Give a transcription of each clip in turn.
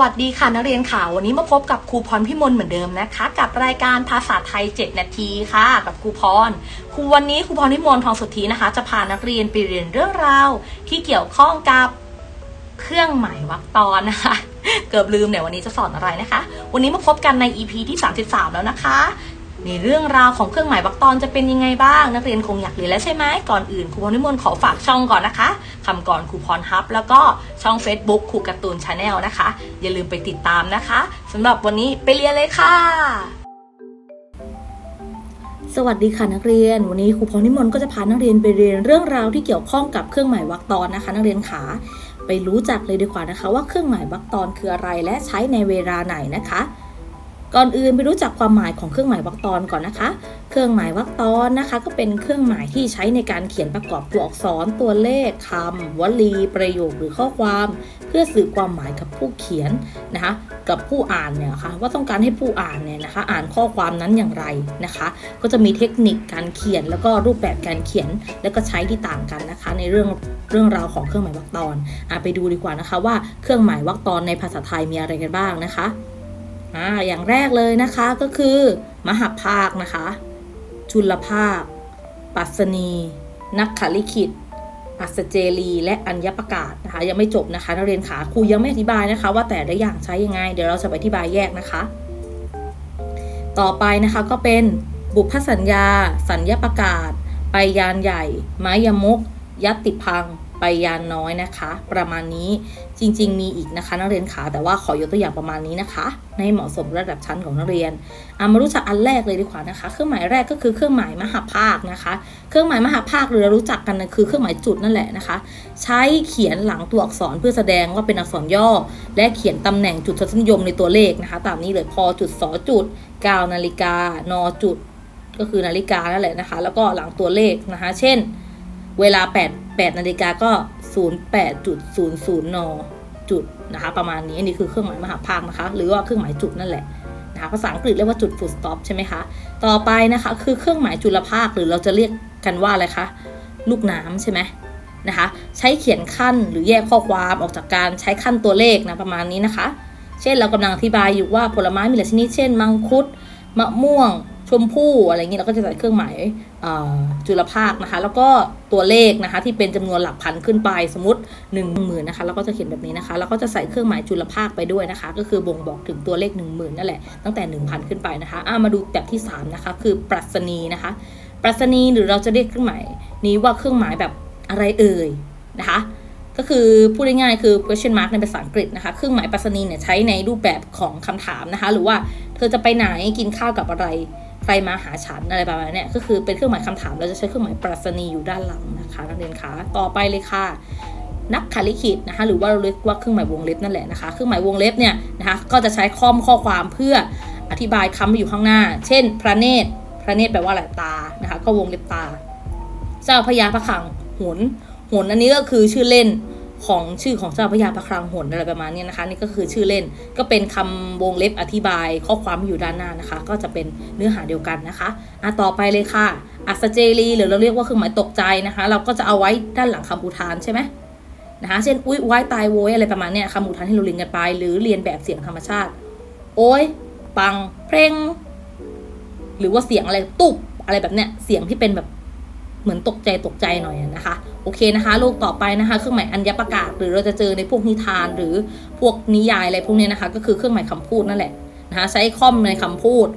วัสดีค่ะนักเรียนค่ะวันนี้มาพบกับครูพรพิมลเหมือนเดิมนะคะ กับรายการภาษาไทย 7 นาทีค่ะ กับครูพรครูวันนี้ครูพรพิมลทองสุทธีนะคะ จะพานักเรียนไปเรียนเรื่องราวที่เกี่ยวข้องกับเครื่องหมายวรรคตอนนะคะ เกือบลืมเนี่ยวันนี้จะสอนอะไรนะคะ วันนี้มาพบกันใน EP ที่ 33 แล้วนะคะ ในเรื่องราวของเครื่องหมายวรรคตอนจะเป็นยังไงบ้าง นักเรียนคงอยากเรียนแล้วใช่ไหมก่อนอื่นครูพรพิมลขอฝากช่องก่อนนะคะคำก่อนครูพรฮับ แล้วก็ช่อง Facebook ครูการ์ตูนชาแนลนะคะ อย่าลืมไปติดตามนะคะสำหรับวันนี้ไปเรียนเลยค่ะ สวัสดีค่ะนักเรียน วันนี้ครูพรนิมนต์ก็จะพานักเรียนไปเรียนเรื่องราวที่เกี่ยวข้องกับเครื่องหมายวรรคตอนนะคะ นักเรียนขาไปรู้จักเลยดีกว่านะคะ ว่าเครื่องหมายวรรคตอนคืออะไรและใช้ในเวลาไหนนะคะ ก่อนอื่นไปรู้จักความหมายของเครื่องหมายวรรคตอนก่อนนะคะ เครื่องหมายวรรคตอนนะคะ ก็เป็นเครื่องหมายที่ใช้ในการเขียนประกอบตัวอักษรตัวเลขคำวลี ประโยคหรือข้อความ เพื่อสื่อความหมายกับผู้เขียนนะคะ กับผู้อ่านเนี่ยนะคะว่าต้องการให้ผู้อ่านเนี่ยนะคะ อ่านข้อความนั้นอย่างไรนะคะ ก็จะมีเทคนิคการเขียนแล้วก็รูปแบบการเขียนแล้วก็ใช้ที่ต่างกันนะคะ ในเรื่องเรื่องราวของเครื่องหมายวรรคตอนอไปดูดีกว่านะคะว่าเครื่องหมายวรรคตอนในภาษาไทยมีอะไรกันบ้างนะคะ อ่าอย่างแรกเลยนะคะก็คือ มหภาคนะคะ จุลภาค ปัสนี นักขลิขิต อัศเจรี และอัญญประกาศนะคะ ยังไม่จบนะคะนักเรียนขาครูยังไม่อธิบายนะคะ ว่าแต่ละอย่างใช้ยังไง เดี๋ยวเราจะไปอธิบายแยกนะคะ ต่อไปนะคะก็เป็นบุพสัญญา สัญญประกาศ ไปยานใหญ่ ไม้ยมก ยัตติพัง ไปยานน้อยนะคะ ประมาณนี้จริง ๆ มีอีกนะคะนักเรียนขาแต่ว่าขอยกตัวอย่างประมาณนี้นะคะให้เหมาะสมระดับชั้นของนักเรียนเอามารู้จักอันแรกเลยดีกว่านะคะ เครื่องหมายแรกก็คือเครื่องหมายมหาภาคนะคะ เครื่องหมายมหาภาคหรือเรารู้จักกันนะคือเครื่องหมายจุดนั่นแหละนะคะ ใช้เขียนหลังตัวอักษรเพื่อแสดงว่าเป็นอักษรย่อ และเขียนตำแหน่งจุดทศนิยมในตัวเลขนะคะ ตามนี้เลยพอจุดสอจุด9นาฬิกานอจุดก็คือนาฬิกานั่นแหละนะคะ แล้วก็หลังตัวเลขนะคะ เช่น เวลา 8 8นาฬิกาก็ 08.00นจุดนะคะประมาณนี้อันนี้คือเครื่องหมายมหาภาคนะคะ หรือว่าเครื่องหมายจุดนั่นแหละนะคะภาษาอังกฤษเรียกว่าจุด full stop ใช่ไหมคะ ต่อไปนะคะคือเครื่องหมายจุลภาคหรือเราจะเรียกกันว่าอะไรคะลูกน้ำใช่ไหมนะคะใช้เขียนขั้นหรือแยกข้อความออกจากการใช้ขั้นตัวเลขนะประมาณนี้นะคะ เช่นเรากำลังอธิบายอยู่ว่าผลไม้มีหลายชนิดเช่น มังคุดมะม่วง ชมพู่อะไรอย่างนี้เราก็จะใส่เครื่องหมายจุลภาคนะคะ แล้วก็ตัวเลขนะคะ ที่เป็นจำนวนหลักพันขึ้นไปสมมติ1 0,000นนะคะเราก็จะเขียนแบบนี้นะคะ แล้วก็จะใส่เครื่องหมายจุลภาคไปด้วยนะคะ ก็คือบ่งบอกถึงตัวเลข 1 0,000นั่นแหละตั้งแต่ 1,000 ขึ้นไปนะคะอ่ามาดูแบบที่ 3 นะคะ คือปรัชนีนะคะ ปรัชนีหรือเราจะเรียกเครื่องหมายนี้ว่าเครื่องหมายแบบอะไรเอ่ยนะคะก็คือพูดง่ายๆคือ question mark ในภาษาอังกฤษนะคะ เครื่องหมายปรัชนีเนี่ยใช้ในรูปแบบของคำถามนะคะ หรือว่าเธอจะไปไหนกินข้าวกับอะไร ใครมาหาฉันอะไรประมาณนี้ก็คือเป็นเครื่องหมายคำถามเราจะใช้เครื่องหมายปรัชนีอยู่ด้านหลังนะคะนักเรียนคะต่อไปเลยค่ะ นักคลิขิตนะคะหรือว่าเราเรียกว่าเครื่องหมายวงเล็บนั่นแหละนะคะเครื่องหมายวงเล็บเนี่ยนะคะก็จะใช้ข้อมข้อความเพื่ออธิบายคำที่อยู่ข้างหน้า เช่น พระเนตร พระเนตรแปลว่าอะไรตานะคะก็วงเล็บตา เจ้าพญาพระคลังหนหนอันนี้ก็คือชื่อเล่น ของชื่อของเจ้าพญาพระคลังหนอะไรประมาณนี้นะคะนี่ก็คือชื่อเล่นก็เป็นคำวงเล็บอธิบายข้อความอยู่ด้านหน้านะคะ ก็จะเป็นเนื้อหาเดียวกันนะคะอะต่อไปเลยค่ะอัสเจรีหรือเราเรียกว่าเครื่องหมายตกใจนะคะ เราก็จะเอาไว้ด้านหลังคำอุทานใช่ไหมนะคะเช่นอุ้ยไว้ตายโวยอะไรประมาณเนี้ยคำอุทานที่เราเรียนกันไป หรือเรียนแบบเสียงธรรมชาติ โอ้ยปังเพลงหรือว่าเสียงอะไรตุบอะไรแบบเนี้ยเสียงที่เป็นแบบ เหมือนตกใจตกใจหน่อยนะคะ โอเคนะคะโลกต่อไปนะคะ เครื่องหมายอัญญประกาศ หรือเราจะเจอในพวกนิทานหรือพวกนิยายอะไรพวกนี้นะคะ ก็คือเครื่องหมายคำพูดนั่นแหละนะคะใช้คอมในคำพูด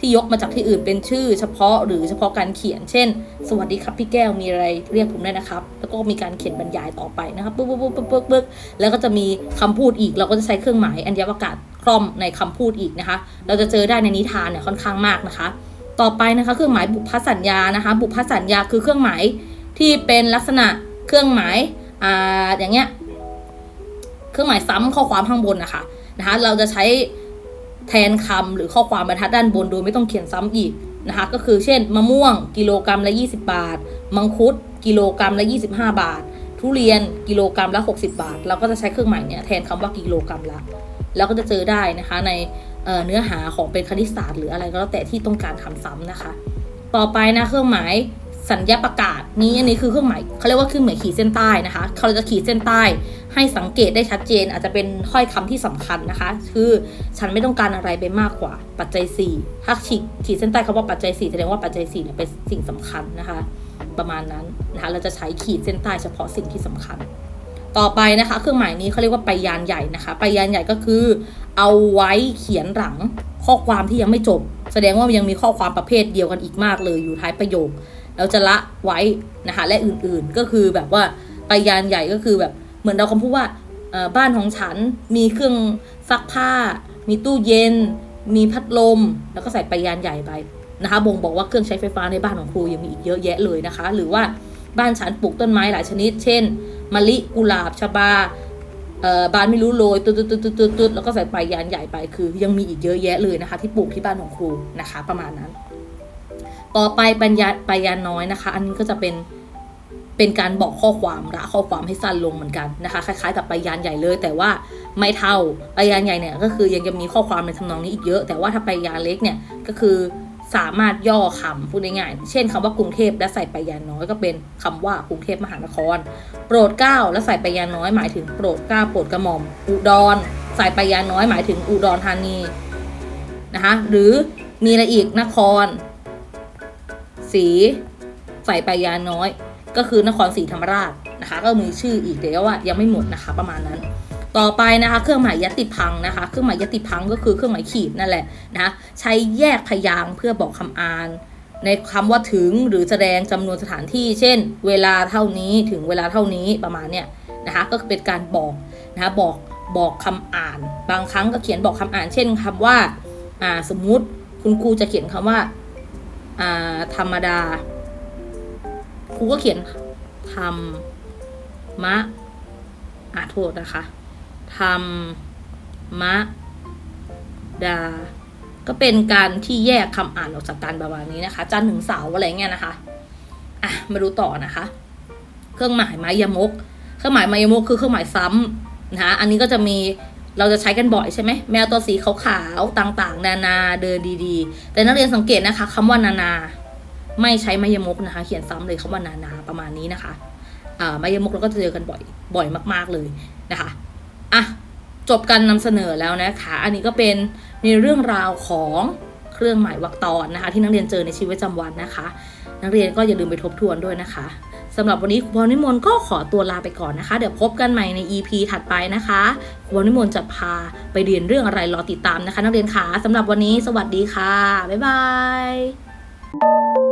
ที่ยกมาจากที่อื่นเป็นชื่อ เฉพาะหรือเฉพาะการเขียน เช่น สวัสดีครับพี่แก้วมีอะไรเรียกผมได้นะครับ แล้วก็มีการเขียนบรรยายต่อไปนะครับปึ๊กปึ๊กปึ๊กปึ๊กปึ๊กแล้วก็จะมีคำพูดอีก เราก็จะใช้เครื่องหมายอัญญประกาศคล่อมในคำพูดอีกนะคะ เราจะเจอได้ในนิทานเนี่ยค่อนข้างมากนะคะ ต่อไปนะคะ เครื่องหมายบุพสัญญานะคะ บุพสัญญาคือเครื่องหมายที่เป็นลักษณะเครื่องหมายอ่าอย่างเงี้ยเครื่องหมายซ้ำข้อความข้างบนนะคะนะคะ เราจะใช้แทนคำหรือข้อความบรรทัดด้านบน โดยไม่ต้องเขียนซ้ำอีกนะคะ ก็คือเช่น มะม่วงกิโลกรัมละ 20 บาท มังคุดกิโลกรัมละ 25 บาท ทุเรียนกิโลกรัมละ 60 บาท เราก็จะใช้เครื่องหมายเนี่ยแทนคำว่ากิโลกรัมละ แล้วก็จะเจอได้นะคะใน เนื้อหาของเป็นคณิตศาสตร์หรืออะไรก็แล้วแต่ที่ต้องการคำซ้ำนะคะ ต่อไปนะเครื่องหมายสัญญาประกาศนี้อันนี้คือเครื่องหมายเขาเรียกว่าเครื่องหมายขีดเส้นใต้นะคะเขาจะขีดเส้นใต้ ให้สังเกตได้ชัดเจน อาจจะเป็นถ้อยคำที่สำคัญนะคะ คือฉันไม่ต้องการอะไรไปมากกว่า ปัจจัย 4 ถ้าขีดขีดเส้นใต้คำว่าปัจจัย4แสดงว่าปัจจัย4เนี่ยเป็นสิ่งสำคัญนะคะ ประมาณนั้นนะคะเราจะใช้ขีดเส้นใต้เฉพาะสิ่งที่สำคัญ ต่อไปนะคะ เครื่องหมายนี้เขาเรียกว่าไปยานใหญ่นะคะ ไปยานใหญ่ก็คือ เอาไว้เขียนหลังข้อความที่ยังไม่จบ แสดงว่ายังมีข้อความประเภทเดียวกันอีกมากเลยอยู่ท้ายประโยคเราจะละไว้นะคะและอื่นๆก็คือแบบว่าไปยานใหญ่ก็คือแบบเหมือนเราคำพูดว่าบ้านของฉันมีเครื่องซักผ้า มีตู้เย็น มีพัดลม แล้วก็ใส่ไปยานใหญ่ไปนะคะบ่งบอกว่าเครื่องใช้ไฟฟ้าในบ้านของครูยังมีอีกเยอะแยะเลยนะคะ หรือว่าบ้านฉันปลูกต้นไม้หลายชนิด เช่นมะลิกุหลาบชบา บานไม่รู้โรยตุ๊ดตุ๊ดตุ๊ดตุ๊ดตุ๊ดแล้วก็ใส่ไปยานใหญ่ไปคือ ยังมีอีกเยอะแยะเลยนะคะ ที่ปลูกที่บ้านของครูนะคะ ประมาณนั้น ต่อไปปัญญาปยานน้อยนะคะ อันนี้ก็จะเป็นเป็นการบอกข้อความละข้อความให้สั้นลงเหมือนกันนะคะ คล้ายๆ กับปยานใหญ่เลย แต่ว่าไม่เท่าปยานใหญ่เนี่ยก็คือยังจะมีข้อความในทำนองนี้อีกเยอะ แต่ว่าถ้าปยานเล็กเนี่ยก็คือ สามารถย่อคำพูดง่ายๆ เช่นคำว่ากรุงเทพและใส่ปยาน้อยก็เป็นคำว่ากรุงเทพมหานคร โปรดเก้าและใส่ปยาน้อยหมายถึงโปรดเก้าโปรดกระหม่อม อุดร ใส่ปยาน้อยหมายถึงอุดรธานีนะคะ หรือมีอะไรอีกนคร สี ใส่ไปยาน้อย ก็คือนครศรีธรรมราชนะคะ ก็มีชื่ออีกแต่ว่ายังไม่หมดนะคะประมาณนั้น ต่อไปนะคะ เครื่องหมายยติพังนะคะ เครื่องหมายยติพังก็คือเครื่องหมายขีดนั่นแหละนะคะใช้แยกพยางค์เพื่อบอกคำอ่าน ในคำว่าถึงหรือแสดงจำนวนสถานที่ เช่น เวลาเท่านี้ถึงเวลาเท่านี้ประมาณเนี้ยนะคะก็เป็นการบอกนะคะบอกบอกคำอ่าน บางครั้งก็เขียนบอกคำอ่าน เช่นคำว่าอ่าสมมุติคุณครูจะเขียนคำว่าอ่าธรรมดาครูก็เขียนธรรมะอ่าโทษนะคะ ธรรมะดา ก็เป็นการที่แยกคำอ่านออกจากกันประมาณนี้นะคะ จันถึงเสาอะไรเงี้ยนะคะ อะ มาดูต่อนะคะ เครื่องหมายไม้ยมก เครื่องหมายไม้ยมกคือเครื่องหมายซ้ำนะคะอันนี้ก็จะมีเราจะใช้กันบ่อยใช่ไหมแมวตัวสีขาวๆต่างๆ นานาเดินดีๆ แต่นักเรียนสังเกตนะคะคำว่านานา ไม่ใช้ไมายมกนะคะ เขียนซ้ำเลยคำว่านานาประมาณนี้นะคะอ่าไมายมกเราก็จะเจอกันบ่อยบ่อยมาก ๆเลยนะคะ อะจบการนำเสนอแล้วนะคะ อันนี้ก็เป็นในเรื่องราวของเครื่องหมายวรรคตอนนะคะ ที่นักเรียนเจอในชีวิตประจำวันนะคะ นักเรียนก็อย่าลืมไปทบทวนด้วยนะคะสำหรับวันนี้ครูพรนิมนต์ก็ขอตัวลาไปก่อนนะคะ เดี๋ยวพบกันใหม่ใน EP ถัดไปนะคะครูพรนิมนต์จะพาไปเรียนเรื่องอะไรรอติดตามนะคะ นักเรียนคะสำหรับวันนี้สวัสดีค่ะ บ๊ายบาย